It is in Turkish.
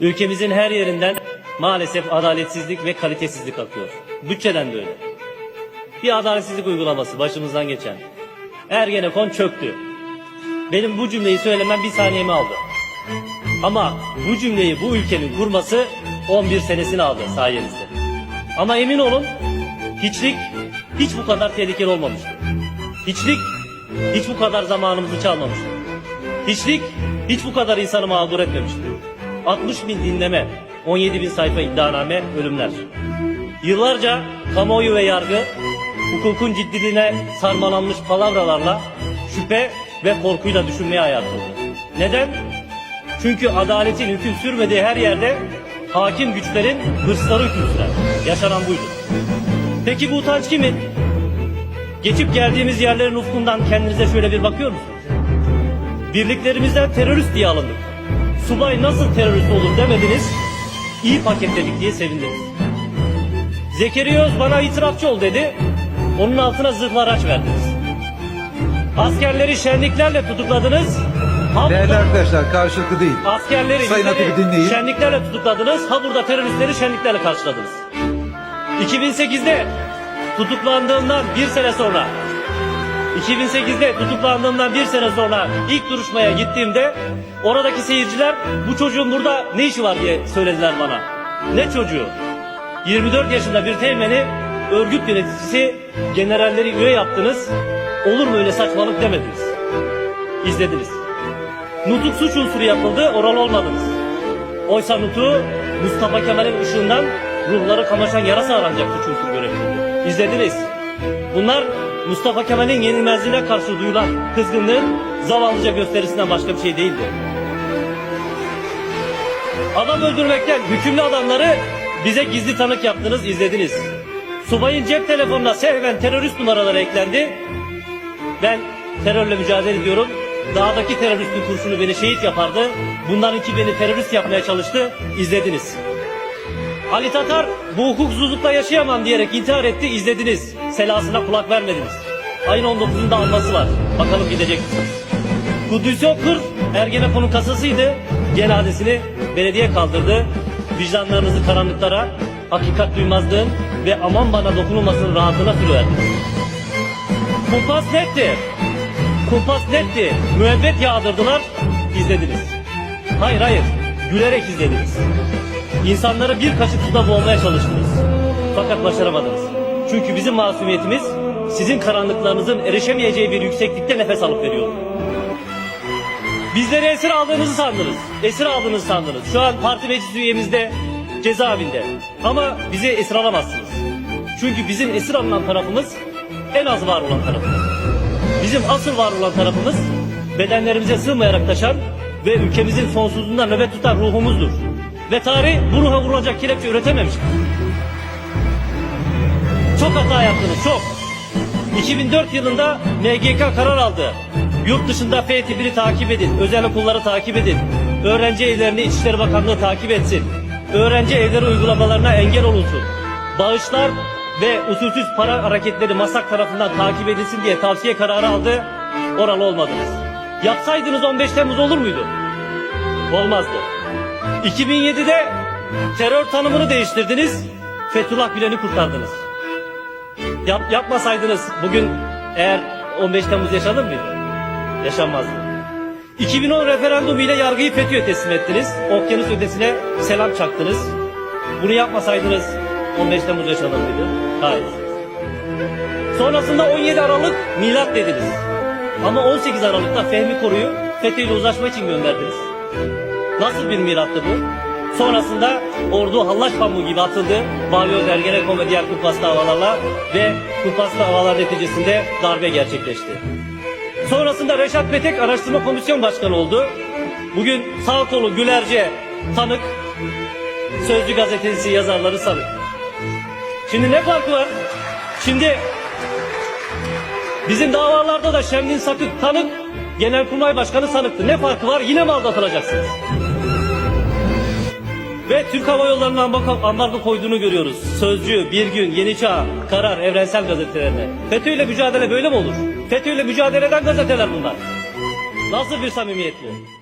Ülkemizin her yerinden maalesef adaletsizlik ve kalitesizlik akıyor. Bütçeden de öyle. Bir adaletsizlik uygulaması başımızdan geçen. Ergenekon çöktü. Benim bu cümleyi söylemem bir saniyemi aldı. Ama bu cümleyi bu ülkenin kurması 11 senesini aldı sayenizde. Ama emin olun hiçlik hiç bu kadar tehlikeli olmamıştı. Hiçlik hiç bu kadar zamanımızı çalmamıştı. Hiçlik hiç bu kadar insanı mağdur etmemişti. 60 bin dinleme, 17 bin sayfa iddianame, ölümler. Yıllarca kamuoyu ve yargı hukukun ciddiliğine sarmalanmış palavralarla şüphe ve korkuyla düşünmeye ayartıldı. Neden? Çünkü adaletin hüküm sürmediği her yerde hakim güçlerin hırsları hüküm sürer. Yaşanan buydu. Peki bu utanç kimin? Geçip geldiğimiz yerlerin ufkundan kendinize şöyle bir bakıyor musunuz? Birliklerimizden terörist diye alındık. Subay nasıl terörist olur demediniz, iyi paketledik diye sevindiniz. Zekeriya Öz bana itirafçı ol dedi, onun altına zırhlı araç verdiniz. Askerleri şenliklerle tutukladınız, ha Değerli burada- arkadaşlar karşılıklı değil. Askerleri Sayın dinleyin. şenliklerle tutukladınız. Ha burada teröristleri şenliklerle karşıladınız. 2008'de tutuklandığımdan bir sene sonra 2008'de tutuklandığımdan bir sene sonra ilk duruşmaya gittiğimde oradaki seyirciler bu çocuğun burada ne işi var diye söylediler bana. Ne çocuğu? 24 yaşında bir teğmeni örgüt yöneticisi generalleri üye yaptınız. Olur mu öyle saçmalık demediniz. İzlediniz. Nutuk suç unsuru yapıldı, oral olmadınız. Oysa Nutuk'u Mustafa Kemal'in ışığından ruhları kamaşan yarasa aranacak suç unsuru görebilirdi. İzlediniz. Bunlar Mustafa Kemal'in yenilmezliğine karşı duyulan kızgınlığın zavallıca gösterisinden başka bir şey değildi. Adam öldürmekten hükümlü adamları bize gizli tanık yaptınız, izlediniz. Subayın cep telefonuna sehven terörist numaraları eklendi. Ben terörle mücadele ediyorum. Dağdaki teröristin kurşunu beni şehit yapardı. Bunlarınki beni terörist yapmaya çalıştı. İzlediniz. Ali Tatar bu hukuksuzlukla yaşayamam diyerek intihar etti. İzlediniz. Selasına kulak vermediniz. Ayın 19'unda alması var. Bakalım gidecek misiniz? Kudüs'ü Okur Ergenekon'un kasasıydı. Cenazesini belediye kaldırdı. Vicdanlarınızı karanlıklara, hakikat duymazlığın ve aman bana dokunulmasının rahatına sürüverdiniz. Kumpas netti. Kumpas netti. Müebbet yağdırdılar. izlediniz. Hayır hayır. Gülerek izlediniz. İnsanları bir kaşık suda boğmaya çalıştınız. Fakat başaramadınız. Çünkü bizim masumiyetimiz sizin karanlıklarınızın erişemeyeceği bir yükseklikte nefes alıp veriyordu. Bizleri esir aldığınızı sandınız. Esir aldığınızı sandınız. Şu an parti meclis üyemizde cezaevinde. Ama bizi esir alamazsınız. Çünkü bizim esir alınan tarafımız en az var olan tarafımız. Bizim asıl var olan tarafımız bedenlerimize sığmayarak taşan ve ülkemizin sonsuzluğunda nöbet tutan ruhumuzdur. Ve tarih bu ruha vurulacak kelepçe üretememiştir. Çok hata yaptınız, çok. 2004 yılında MGK karar aldı. Yurt dışında F-tipini takip edin, özel okulları takip edin. Öğrenci evlerini İçişleri Bakanlığı takip etsin. Öğrenci evleri uygulamalarına engel olunsun. Bağışlar ve usulsüz para hareketleri MASAK tarafından takip edilsin diye tavsiye kararı aldı. Oralı olmadınız. Yapsaydınız 15 Temmuz olur muydu? Olmazdı. 2007'de terör tanımını değiştirdiniz. Fethullah Gülen'i kurtardınız. Yap, yapmasaydınız bugün eğer 15 Temmuz yaşanır mıydı? Yaşanmazdı. 2010 referandumu ile yargıyı FETÖ'ye teslim ettiniz. Okyanus ötesine selam çaktınız. Bunu yapmasaydınız 15 Temmuz yaşanır mıydı? Hayır. Sonrasında 17 Aralık milat dediniz. Ama 18 Aralık'ta Fehmi Koru'yu FETÖ ile uzlaşma için gönderdiniz. Nasıl bir mirattı bu? Sonrasında ordu hallaç pamuğu gibi atıldı. Balyoz, Ergenekon ve diğer kumpaslı havalarla ve kumpaslı havalar neticesinde darbe gerçekleşti. Sonrasında Reşat Petek Araştırma Komisyon Başkanı oldu. Bugün sağ kolu Gülerce tanık, Sözcü gazetesi yazarları sanık. Şimdi ne farkı var? Şimdi bizim davalarda da Şemdin Sakık tanık, Genelkurmay Başkanı sanıktı. Ne farkı var? Yine mi aldatılacaksınız? Ve Türk Hava Yolları'nın ambargo, ambargo koyduğunu görüyoruz. Sözcü, Bir Gün, Yeni Çağ, Karar, Evrensel gazetelerine. FETÖ ile mücadele böyle mi olur? FETÖ ile mücadele eden gazeteler bunlar. Nasıl bir samimiyet bu?